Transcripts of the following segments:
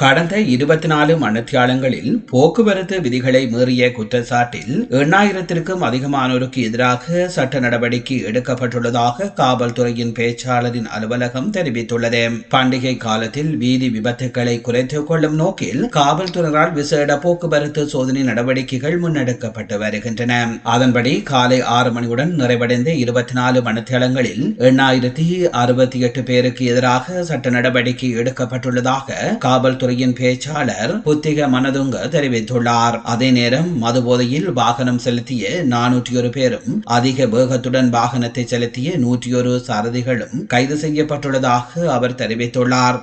கடந்த இருபத்தி நாலு மணித்தியாலங்களில் போக்குவரத்து விதிகளை மீறிய குற்றச்சாட்டில் எண்ணாயிரத்திற்கும் அதிகமானோருக்கு எதிராக சட்ட நடவடிக்கை எடுக்கப்பட்டுள்ளதாக காவல்துறையின் பேச்சாளரின் அலுவலகம் தெரிவித்துள்ளது. பண்டிகை காலத்தில் வீதி விபத்துகளை குறைத்துக் கொள்ளும் நோக்கில் காவல்துறையால் விசேட போக்குவரத்து சோதனை நடவடிக்கைகள் முன்னெடுக்கப்பட்டு வருகின்றன. அதன்படி காலை ஆறு மணியுடன் நிறைவடைந்த இருபத்தி நாலு மணித்தியாலங்களில் எண்ணாயிரத்தி அறுபத்தி எட்டு பேருக்கு எதிராக சட்ட நடவடிக்கை எடுக்கப்பட்டுள்ளதாக காவல்துறை துறையின் பேச்சாளர் புத்திக மனதுங்க தெரிவித்துள்ளார். அதே நேரம் மதுபோதையில் வாகனம் செலுத்திய நானூற்றி ஒரு பேரும் அதிக வேகத்துடன் வாகனத்தை செலுத்திய நூற்றி ஒரு சாரதிகளும் கைது செய்யப்பட்டுள்ளதாக அவர் தெரிவித்துள்ளார்.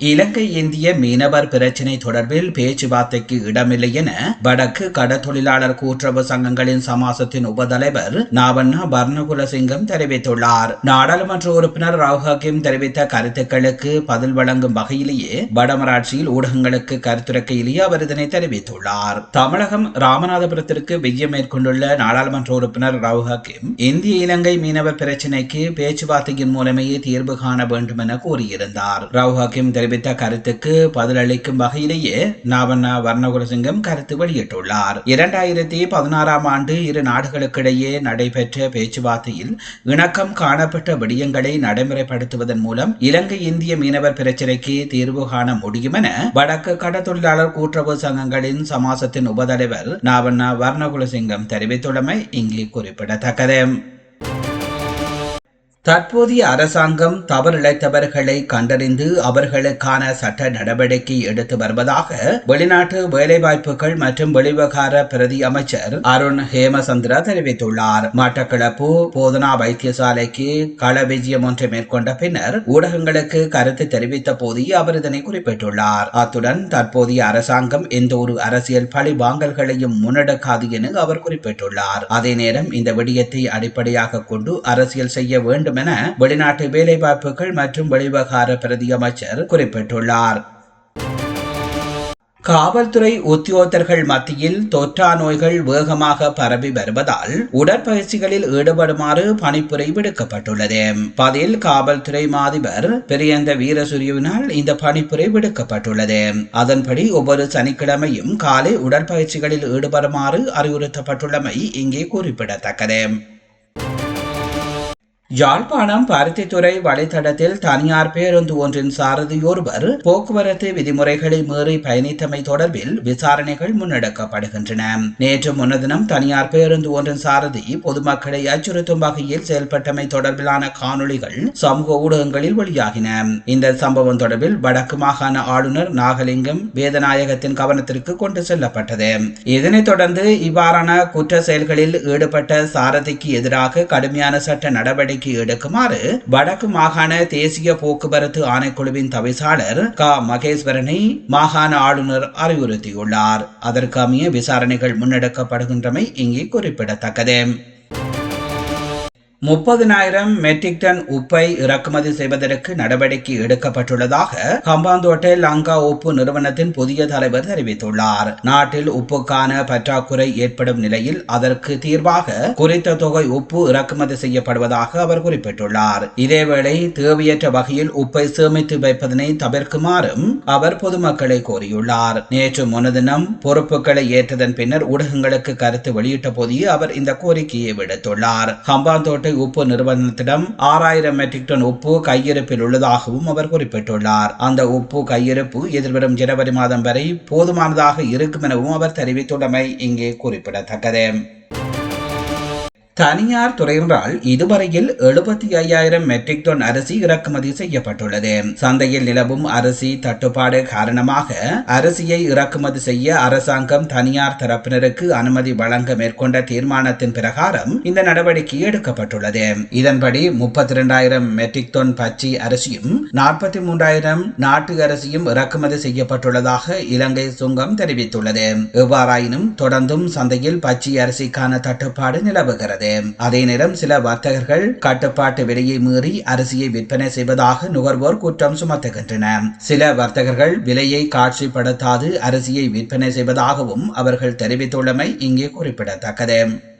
இலங்கை இந்திய மீனவர் பிரச்சினை தொடர்பில் பேச்சுவார்த்தைக்கு இடமில்லை என வடக்கு கடற்தொழிலாளர் கூட்டுறவு சங்கங்களின் சமாசத்தின் உபதலைவர் நாவண்ணா பர்ணகுலசிங்கம் தெரிவித்துள்ளார். நாடாளுமன்ற உறுப்பினர் ராவ் ஹக்கீம் தெரிவித்த கருத்துக்களுக்கு பதில் வழங்கும் வகையிலேயே வடமராட்சியில் ஊடகங்களுக்கு கருத்துரைக்கையிலேயே அவர் இதனை தெரிவித்துள்ளார். தமிழகம் ராமநாதபுரத்திற்கு விஜயம் மேற்கொண்டுள்ள நாடாளுமன்ற உறுப்பினர் ராவ் ஹக்கீம் இந்திய இலங்கை மீனவர் பிரச்சினைக்கு பேச்சுவார்த்தையின் மூலமே தீர்வு காண வேண்டும் என கூறியிருந்தார். ராவ் ஹக்கீம் தெரிவித்த கருத்துக்கு பதிலளிக்கும் வகையிலேயே நாவண்ணா வர்ணகுலசிங்கம் கருத்து வெளியிட்டுள்ளார். இரண்டாயிரத்தி பதினாறாம் ஆண்டு இரு நாடுகளுக்கிடையே நடைபெற்ற பேச்சுவார்த்தையில் இணக்கம் காணப்பட்ட விடயங்களை நடைமுறைப்படுத்துவதன் மூலம் இலங்கை இந்திய மீனவர் பிரச்சினைக்கு தீர்வு காண முடியும் என வடக்கு கடத்தொழிலாளர் கூட்டுறவு சங்கங்களின் சமாசத்தின் உபதலைவர் நாவண்ணா வர்ணகுலசிங்கம் தெரிவித்துள்ளமை இங்கே குறிப்பிடத்தக்கது. தற்போதைய அரசாங்கம் தவறிழைத்தவர்களை கண்டறிந்து அவர்களுக்கான சட்ட நடவடிக்கை எடுத்து வருவதாக வெளிநாட்டு வேலைவாய்ப்புகள் மற்றும் வெளிவகார பிரதி அமைச்சர் அருண் ஹேமசந்திரா தெரிவித்துள்ளார். மட்டக்களப்பு போதனா வைத்தியசாலைக்கு கள விஜயம் ஒன்றை மேற்கொண்ட பின்னர் ஊடகங்களுக்கு கருத்து தெரிவித்த போதே அவர் இதனை குறிப்பிட்டுள்ளார். அத்துடன் தற்போதைய அரசாங்கம் எந்த ஒரு அரசியல் பழி வாங்கல்களையும் முன்னெடுக்காது என அவர் குறிப்பிட்டுள்ளார். அதே நேரம் இந்த விடயத்தை அடிப்படையாக கொண்டு அரசியல் செய்ய வேண்டும் வேண்டும் என வெளிநாட்டு வேலைவாய்ப்புகள் மற்றும் வெளிவகார பிரதி அமைச்சர் குறிப்பிட்டுள்ளார். காவல்துறை உத்தியோகத்தர்கள் மத்தியில் தொற்றா நோய்கள் வேகமாக பரவி வருவதால் உடற்பயிற்சிகளில் ஈடுபடுமாறு பணிப்புரை விடுக்கப்பட்டுள்ளது. பதில் காவல்துறை மாதிபர் பெரியந்த வீரசூரியவினால் இந்த பணிப்புரை விடுக்கப்பட்டுள்ளது. அதன்படி ஒவ்வொரு சனிக்கிழமையும் காலை உடற்பயிற்சிகளில் ஈடுபடுமாறு அறிவுறுத்தப்பட்டுள்ளமை இங்கே குறிப்பிடத்தக்கது. யாழ்ப்பாணம் பருத்தித்துறை வழித்தடத்தில் தனியார் பேருந்து ஒன்றின் சாரதியொருவர் போக்குவரத்து விதிமுறைகளை மீறி பயணித்தமை தொடர்பில் விசாரணைகள் முன்னெடுக்கப்படுகின்றன. நேற்று முன்னதினம் தனியார் பேருந்து ஒன்றின் சாரதி பொதுமக்களை அச்சுறுத்தும் வகையில் செயல்பட்டமை தொடர்பிலான காணொளிகள் சமூக ஊடகங்களில் வெளியாகின. இந்த சம்பவம் தொடர்பில் வடக்கு மாகாண ஆளுநர் நாகலிங்கம் வேதநாயகத்தின் கவனத்திற்கு கொண்டு செல்லப்பட்டது. இதனைத் தொடர்ந்து இவ்வாறான குற்ற செயல்களில் ஈடுபட்ட சாரதிக்கு எதிராக கடுமையான சட்ட நடவடிக்கை நடவடிக்கை எடுக்குமாறு வடக்கு மாகாண தேசிய போக்குவரத்து ஆணைக்குழுவின் தவிசாளர் க. மகேஸ்வரனை மாகாண ஆளுநர் அறிவுறுத்தியுள்ளார். அதற்கமைய விசாரணைகள் முன்னெடுக்கப்படுகின்றமை இங்கே குறிப்பிடத்தக்கது. முப்பதினாயிரம் மெட்ரிக் டன் உப்பை இறக்குமதி செய்வதற்கு நடவடிக்கை எடுக்கப்பட்டுள்ளதாக கம்பாந்தோட்டை லங்கா உப்பு நிறுவனத்தின் புதிய தலைவர் தெரிவித்துள்ளார். நாட்டில் உப்புக்கான பற்றாக்குறை ஏற்படும் நிலையில் அதற்கு தீர்வாக குறித்த தொகை உப்பு இறக்குமதி செய்யப்படுவதாக அவர் குறிப்பிட்டுள்ளார். இதேவேளை தேவையற்ற வகையில் உப்பை சேமித்து வைப்பதனை தவிர்க்குமாறும் அவர் பொதுமக்களை கோரியுள்ளார். நேற்று முன்தினம் பொறுப்புகளை ஏற்றதன் பின்னர் ஊடகங்களுக்கு கருத்து வெளியிட்ட போதே அவர் இந்த கோரிக்கையை விடுத்துள்ளார். ஹம்பாந்தோட்டை கோட்டை உப்பு நிறுவனத்திடம் ஆறாயிரம் மெட்ரிக் டன் உப்பு கையிருப்பில் உள்ளதாகவும் அவர் குறிப்பிட்டுள்ளார். அந்த உப்பு கையிருப்பு எதிர்வரும் ஜனவரி மாதம் வரை போதுமானதாக இருக்கும் எனவும் அவர் தெரிவித்துள்ளமை இங்கே குறிப்பிடத்தக்கது. தனியார் துறையினரால் இதுவரையில் எழுபத்தி ஐயாயிரம் மெட்ரிக் டன் அரிசி இறக்குமதி செய்யப்பட்டுள்ளது. சந்தையில் நிலவும் அரிசி தட்டுப்பாடு காரணமாக அரிசியை இறக்குமதி செய்ய அரசாங்கம் தனியார் தரப்பினருக்கு அனுமதி வழங்க மேற்கொண்ட தீர்மானத்தின் பிரகாரம் இந்த நடவடிக்கை எடுக்கப்பட்டுள்ளது. இதன்படி முப்பத்தி இரண்டாயிரம் மெட்ரிக் டன் பச்சி அரிசியும் நாற்பத்தி மூன்றாயிரம் நாட்டு அரிசியும் இறக்குமதி செய்யப்பட்டுள்ளதாக இலங்கை சுங்கம் தெரிவித்துள்ளது. எவ்வாறாயினும் தொடர்ந்தும் சந்தையில் பச்சி அரிசிக்கான தட்டுப்பாடு நிலவுகிறது. தெரிவித்துள்ளது அதே நேரம் சில வர்த்தகர்கள் கட்டுப்பாட்டு விலையை மீறி அரிசியை விற்பனை செய்வதாக நுகர்வோர் குற்றம் சுமத்துகின்றனர் சில வர்த்தகர்கள் விலையை காட்சிப்படுத்தாது அரிசியை விற்பனை செய்வதாகவும் அவர்கள் தெரிவித்துள்ளமை இங்கே குறிப்பிடத்தக்கது.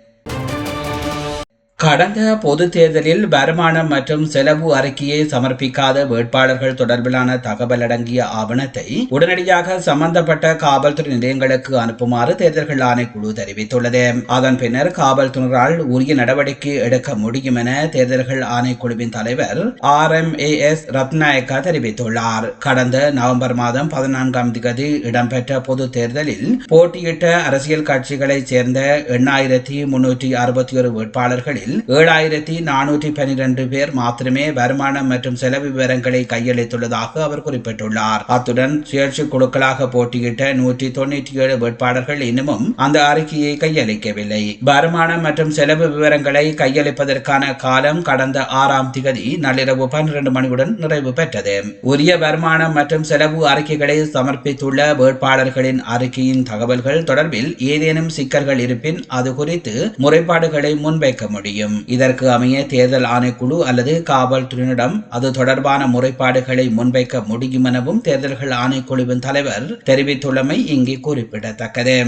கடந்த பொது தேர்தலில் வருமானம் மற்றும் செலவு அறிக்கையை சமர்ப்பிக்காத வேட்பாளர்கள் தொடர்பிலான தகவல் அடங்கிய ஆவணத்தை உடனடியாக சம்பந்தப்பட்ட காவல்துறை நிலையங்களுக்கு அனுப்புமாறு தேர்தல்கள் ஆணைக்குழு தெரிவித்துள்ளது. அதன் பின்னர் காவல்துறையால் உரிய நடவடிக்கை எடுக்க முடியும் என தேர்தல்கள் ஆணைக்குழுவின் தலைவர் R M A S Ratnayake தெரிவித்துள்ளார். கடந்த நவம்பர் மாதம் பதினான்காம் தேதி இடம்பெற்ற பொது தேர்தலில் போட்டியிட்ட அரசியல் கட்சிகளைச் சேர்ந்த எண்ணாயிரத்தி முன்னூற்றி அறுபத்தி ஒரு வேட்பாளர்களில் ஏழாயிரத்தி நானூற்றி பனிரெண்டு பேர் மாத்திரமே வருமானம் மற்றும் செலவு விவரங்களை கையளித்துள்ளதாக அவர் குறிப்பிட்டுள்ளார். அத்துடன் சுயேட்சை குழுக்களாக போட்டியிட்ட நூற்றி தொண்ணூற்றி ஏழு வேட்பாளர்கள் இன்னமும் அந்த அறிக்கையை கையளிக்கவில்லை. வருமானம் மற்றும் செலவு விவரங்களை கையளிப்பதற்கான காலம் கடந்த ஆறாம் திகதி நள்ளிரவு பன்னிரண்டு மணியுடன் நிறைவு பெற்றது. உரிய வருமானம் மற்றும் செலவு அறிக்கைகளை சமர்ப்பித்துள்ள வேட்பாளர்களின் அறிக்கையின் தகவல்கள் தொடர்பில் ஏதேனும் சிக்கல்கள் இருப்பின் அது குறித்து முறைப்பாடுகளை முன்வைக்க முடியும். இதற்கு அமைய தேர்தல் ஆணைக்குழு அல்லது காவல்துறையினரிடம் அது தொடர்பான முறைப்பாடுகளை முன்வைக்க முடியும் எனவும் தேர்தல்கள் ஆணைக்குழுவின் தலைவர் தெரிவித்துள்ளமை இங்கே குறிப்பிடத்தக்கது.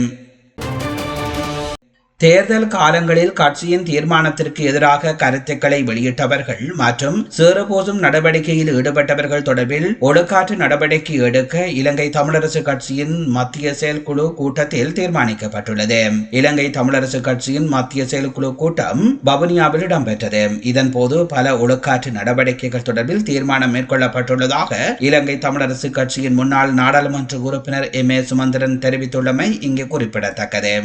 தேர்தல் காலங்களில் கட்சியின் தீர்மானத்திற்கு எதிராக கருத்துக்களை வெளியிட்டவர்கள் மற்றும் சேறுபோசும் நடவடிக்கையில் ஈடுபட்டவர்கள் தொடர்பில் ஒழுக்காற்று நடவடிக்கை எடுக்க இலங்கை தமிழரசு கட்சியின் மத்திய செயற்குழு கூட்டத்தில் தீர்மானிக்கப்பட்டுள்ளது. இலங்கை தமிழரசு கட்சியின் மத்திய செயற்குழு கூட்டம் வவுனியாவில் இடம்பெற்றது. இதன்போது பல ஒழுக்காற்று நடவடிக்கைகள் தொடர்பில் தீர்மானம் மேற்கொள்ளப்பட்டுள்ளதாக இலங்கை தமிழரசு கட்சியின் முன்னாள் நாடாளுமன்ற உறுப்பினர் எம் ஏ சுமந்திரன் தெரிவித்துள்ளமை இங்கே குறிப்பிடத்தக்கது.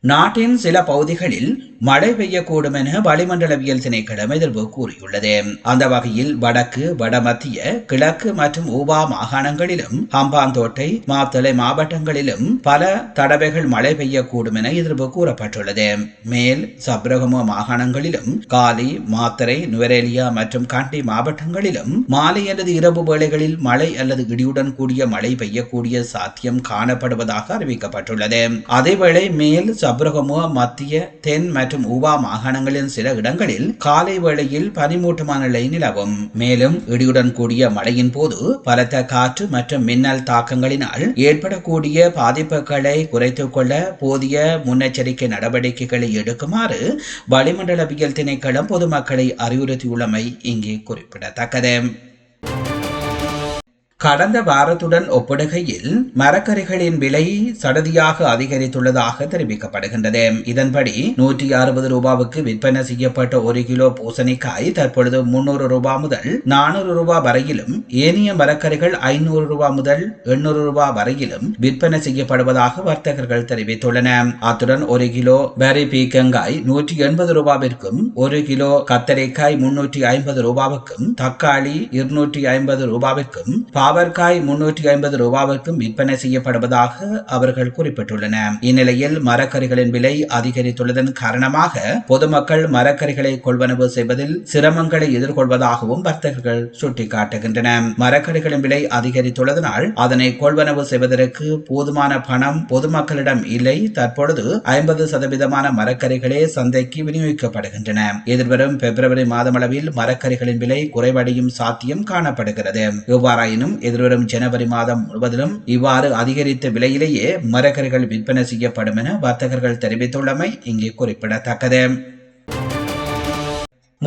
நாட்டின் சில பகுதிகளில் மழை பெய்யக்கூடும் என வளிமண்டலவியல் திணைக்களம் எதிர்ப்பு கூறியுள்ளது. அந்த வகையில் வடக்கு வடமத்திய கிழக்கு மற்றும் ஊபா மாகாணங்களிலும் ஹம்பாந்தோட்டை மாத்தளை மாவட்டங்களிலும் பல தடவைகள் மழை பெய்யக்கூடும் என எதிர்ப்பு கூறப்பட்டுள்ளது. மேல் சப்ரகமோ மாகாணங்களிலும் காலி மாத்தரை நுவரேலியா மற்றும் கண்டி மாவட்டங்களிலும் மாலை அல்லது இரவு வேளைகளில் மழை அல்லது இடியுடன் கூடிய மழை பெய்யக்கூடிய சாத்தியம் காணப்படுவதாக அறிவிக்கப்பட்டுள்ளது. அதேவேளை மேல் சப்ரகமோ மத்திய தென் மற்றும் ஊவா மாகாணங்களின் சில இடங்களில் காலை வேளையில் பனிமூட்டமான நிலை நிலவும். மேலும் இடியுடன் கூடிய மழையின் போது பலத்த காற்று மற்றும் மின்னல் தாக்கங்களினால் ஏற்படக்கூடிய பாதிப்புகளை குறைத்துக் கொள்ள போதிய முன்னெச்சரிக்கை நடவடிக்கைகளை எடுக்குமாறு வளிமண்டலவியல் திணைக்களம் பொதுமக்களை அறிவுறுத்தியுள்ளமை இங்கே குறிப்பிடத்தக்கது. கடந்த வாரத்துடன் ஒப்பிடுகையில் மரக்கறிகளின் விலை சடதியாக அதிகரித்துள்ளதாக தெரிவிக்கப்படுகின்றது. இதன்படி நூற்றி அறுபது ரூபாவுக்கு விற்பனை செய்யப்பட்ட ஒரு கிலோ பூசணிக்காய் தற்பொழுது முன்னூறு ரூபாய் முதல் நானூறு ரூபாய் வரையிலும் ஏனைய மரக்கறிகள் ஐநூறு ரூபாய் முதல் எண்ணூறு ரூபாய் வரையிலும் விற்பனை செய்யப்படுவதாக வர்த்தகர்கள் தெரிவித்துள்ளன. அத்துடன் ஒரு கிலோ பெரி பீக்கங்காய் நூற்றி எண்பது ரூபாவிற்கும் ஒரு கிலோ கத்தரிக்காய் முன்னூற்றி ஐம்பது ரூபாவுக்கும் தக்காளி இருநூற்றி ஐம்பது ரூபாவிற்கும் பாவற்காய் முன்னூற்றி ஐம்பது ரூபாவிற்கும் விற்பனை செய்யப்படுவதாக அவர்கள் குறிப்பிட்டுள்ளனர். இந்நிலையில் மரக்கறிகளின் விலை அதிகரித்துள்ளதன் காரணமாக பொதுமக்கள் மரக்கறிகளை கொள்வனவு செய்வதில் சிரமங்களை எதிர்கொள்வதாகவும் வர்த்தகர்கள் சுட்டிக்காட்டுகின்றன மரக்கறிகளின் விலை அதிகரித்துள்ளதனால் அதனை கொள்வனவு செய்வதற்கு போதுமான பணம் பொதுமக்களிடம் இல்லை. தற்பொழுது ஐம்பது சதவீதமான மரக்கறிகளே சந்தைக்கு விநியோகிக்கப்படுகின்றன. எதிர்வரும் பிப்ரவரி மாதமளவில் மரக்கறிகளின் விலை குறைவடையும் சாத்தியம் காணப்படுகிறது. எவ்வாறாயினும் எதிர்வரும் ஜனவரி மாதம் முழுவதிலும் இவ்வாறு அதிகரித்த விலையிலேயே மரக்கறிகள் விற்பனை செய்யப்படும் என வர்த்தகர்கள் தெரிவித்துள்ளமை இங்கே குறிப்பிடத்தக்கது.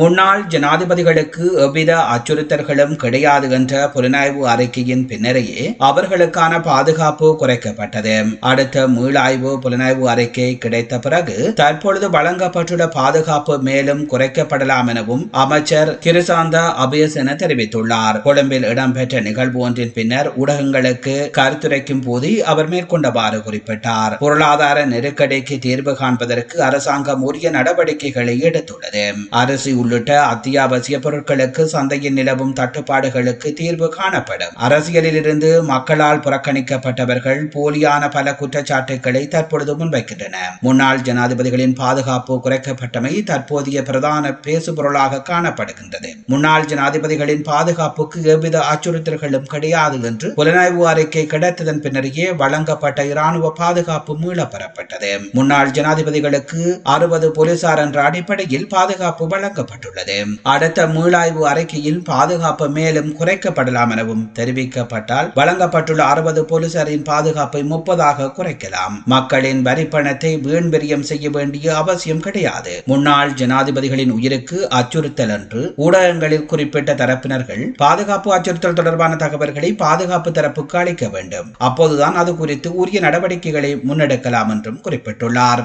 முன்னாள் ஜனாதிபதிகளுக்கு எவ்வித அச்சுறுத்தல்களும் கிடையாது என்ற புலனாய்வு அறிக்கையின் பின்னரையே அவர்களுக்கான பாதுகாப்பு குறைக்கப்பட்டது. அடுத்த மீளாய்வு புலனாய்வு அறிக்கை கிடைத்த பிறகு தற்பொழுது வழங்கப்பட்டுள்ள பாதுகாப்பு மேலும் குறைக்கப்படலாம் எனவும் அமைச்சர் கிருசாந்த அபயசென தெரிவித்துள்ளார். கொழும்பில் இடம்பெற்ற நிகழ்வு ஒன்றின் பின்னர் ஊடகங்களுக்கு கருத்துரைக்கும் போது அவர் மேற்கொண்டவாறு குறிப்பிட்டார். பொருளாதார நெருக்கடிக்கு தீர்வு காண்பதற்கு அரசாங்கம் உரிய நடவடிக்கைகளை எடுத்துள்ளது. அரசு உள்ளிட்ட அத்தியாவசிய பொருட்களுக்கு சந்தையில் நிலவும் தட்டுப்பாடுகளுக்கு தீர்வு காணப்படும். அரசியலில் இருந்து மக்களால் புறக்கணிக்கப்பட்டவர்கள் போலியான பல குற்றச்சாட்டுகளை தற்பொழுது முன்வைக்கின்றன முன்னாள் ஜனாதிபதிகளின் பாதுகாப்பு குறைக்கப்பட்டமை தற்போதைய பிரதான பேசுபொருளாக காணப்படுகின்றது. முன்னாள் ஜனாதிபதிகளின் பாதுகாப்புக்கு எவ்வித அச்சுறுத்தல்களும் கிடையாது என்று புலனாய்வு அறிக்கை கிடைத்ததன் பின்னரே வழங்கப்பட்ட இராணுவ பாதுகாப்பு மீளப்பெறப்பட்டது. முன்னாள் ஜனாதிபதிகளுக்கு அறுபது போலீசார் என்ற அடிப்படையில் பாதுகாப்பு வழங்கப்பட்டுள்ளது அடுத்த மீளாய்வு அறிக்கையில் பாதுகாப்பு மேலும் குறைக்கப்படலாம் எனவும் தெரிவிக்கப்பட்டால் வழங்கப்பட்டுள்ள அறுபது போலீசாரின் பாதுகாப்பை முப்பதாக குறைக்கலாம். மக்களின் வரிப்பணத்தை வீண்பிரியம் செய்ய வேண்டிய அவசியம் கிடையாது. முன்னாள் ஜனாதிபதிகளின் உயிருக்கு அச்சுறுத்தல் என்று ஊடகங்களில் குறிப்பிட்ட தரப்பினர்கள் பாதுகாப்பு அச்சுறுத்தல் தொடர்பான தகவல்களை பாதுகாப்பு தரப்புக்கு அளிக்க வேண்டும். அப்போதுதான் அது குறித்து உரிய நடவடிக்கைகளை முன்னெடுக்கலாம் என்றும் குறிப்பிட்டுள்ளார்.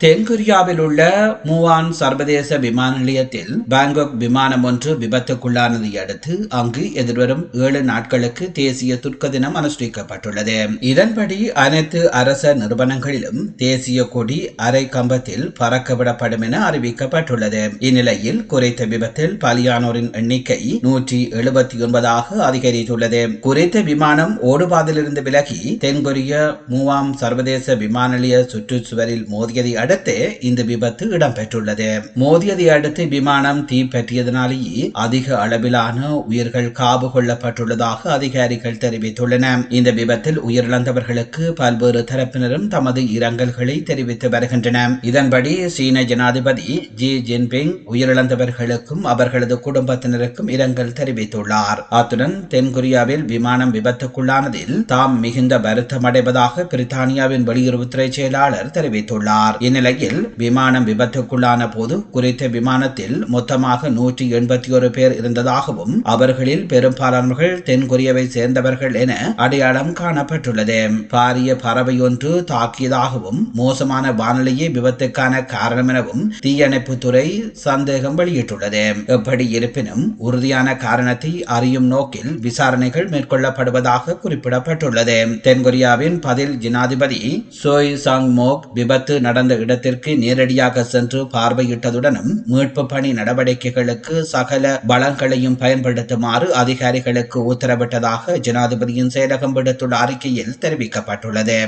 தென்கொரியாவில் உள்ள மூவான் சர்வதேச விமான நிலையத்தில் பாங்காக் விமானம் ஒன்று விபத்துக்குள்ளானதை அடுத்து அங்கு எதிர்வரும் ஏழு நாட்களுக்கு தேசிய துர்க்க தினம் அனுஷ்டிக்கப்பட்டுள்ளது. இதன்படி அனைத்து அரச நிறுவனங்களிலும் தேசிய கொடி அரை கம்பத்தில் பறக்கவிடப்படும் என அறிவிக்கப்பட்டுள்ளது. இந்நிலையில் குறைத்த விபத்தில் பலியானோரின் எண்ணிக்கை நூற்றி எழுபத்தி ஒன்பதாக அதிகரித்துள்ளது. குறைத்த விமானம் ஓடுபாதிலிருந்து விலகி தென்கொரிய மூவாம் சர்வதேச விமான நிலைய சுற்றுச்சுவரில் மோதியதை அடுத்து இந்த விபத்து இடம்பெற்றுள்ளது. மோதியதை அடுத்து விமானம் தீப்பற்றியதனாலேயே அதிக அளவிலான உயிர்கள் காவு கொள்ளப்பட்டுள்ளதாக அதிகாரிகள் தெரிவித்துள்ளனர் இந்த விபத்தில் உயிரிழந்தவர்களுக்கு பல்வேறு தரப்பினரும் தமது இரங்கல்களை தெரிவித்து வருகின்றனர் இதன்படி சீன ஜனாதிபதி ஜி ஜின்பிங் உயிரிழந்தவர்களுக்கும் அவர்களது குடும்பத்தினருக்கும் இரங்கல் தெரிவித்துள்ளார். அத்துடன் தென்கொரியாவில் விமானம் விபத்துக்குள்ளானதில் தாம் மிகுந்த வருத்தமடைவதாக பிரித்தானியாவின் வெளியுறவுத்துறை செயலாளர் தெரிவித்துள்ளார். இந்நிலையில் விமானம் விபத்துக்குள்ளான போது குறித்த விமானத்தில் மொத்தமாக நூற்றி எண்பத்தி ஒரு பேர் இருந்ததாகவும் அவர்களில் பெரும்பாலானவர்கள் தென்கொரியாவை சேர்ந்தவர்கள் என அடையாளம் காணப்பட்டுள்ளது. பாரிய பறவை ஒன்று தாக்கியதாகவும் மோசமான வானிலையே விபத்துக்கான காரணம் எனவும் தீயணைப்புத்துறை சந்தேகம் வெளியிட்டுள்ளது. எப்படி இருப்பினும் உறுதியான காரணத்தை அறியும் நோக்கில் விசாரணைகள் மேற்கொள்ளப்படுவதாக குறிப்பிடப்பட்டுள்ளது. தென்கொரியாவின் பதில் ஜனாதிபதி சோய் சாங் மோக் விபத்து நடந்த இடத்திற்கு நேரடியாக சென்று பார்வையிட்டதுடனும் மீட்பு பணி நடவடிக்கைகளுக்கு சகல பலங்களையும் பயன்படுத்துமாறு அதிகாரிகளுக்கு உத்தரவிட்டதாக ஜனாதிபதியின் செயலகம் விடுத்துள்ள அறிக்கையில் தெரிவிக்கப்பட்டுள்ளது.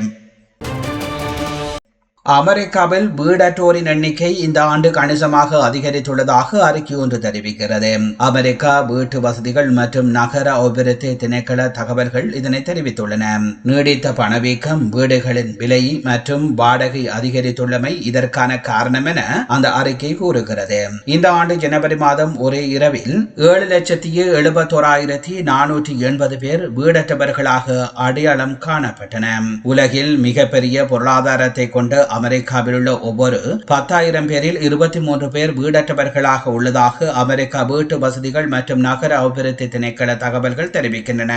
அமெரிக்காவில் வீடற்றோரின் எண்ணிக்கை இந்த ஆண்டு கணிசமாக அதிகரித்துள்ளதாக அறிக்கை ஒன்று தெரிவிக்கிறது. அமெரிக்கா வீட்டு வசதிகள் மற்றும் நகர அபிவிருத்தி திணைக்கள தகவல்கள் இதனை தெரிவித்துள்ளன. நீடித்த பணவீக்கம் வீடுகளின் விலை மற்றும் வாடகை அதிகரித்துள்ளமை இதற்கான காரணம் என அந்த அறிக்கை கூறுகிறது. இந்த ஆண்டு ஜனவரி மாதம் ஒரே இரவில் ஏழு லட்சத்தி எழுபத்தோராயிரத்தி நானூற்றி எண்பது பேர் வீடற்றவர்களாக அடையாளம் காணப்பட்டன. உலகில் மிகப்பெரிய பொருளாதாரத்தை கொண்ட அமெரிக்காவில் உள்ள ஒவ்வொரு பத்தாயிரம் பேரில் இருபத்தி மூன்று பேர் வீடற்றவர்களாக உள்ளதாக அமெரிக்கா வீட்டு வசதிகள் மற்றும் நகர அபிவிருத்தி திணைக்கள தகவல்கள் தெரிவிக்கின்றன.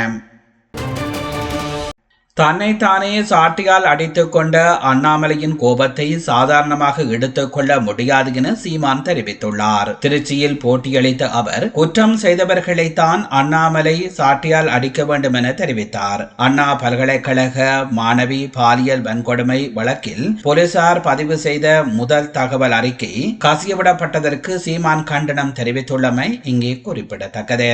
தன்னைத்தானே சாட்டியால் அடித்து கொண்ட அண்ணாமலையின் கோபத்தை சாதாரணமாக எடுத்துக்கொள்ள முடியாது என சீமான் தெரிவித்துள்ளார். திருச்சியில் போட்டியளித்த அவர் குற்றம் செய்தவர்களைத்தான் அண்ணாமலை சாட்டியால் அடிக்க வேண்டும் என தெரிவித்தார். அண்ணா பல்கலைக்கழக மாணவி பாலியல் வன்கொடுமை வழக்கில் போலீசார் பதிவு செய்த முதல் தகவல் அறிக்கை கசியவிடப்பட்டதற்கு சீமான் கண்டனம் தெரிவித்துள்ளமை இங்கே குறிப்பிடத்தக்கது.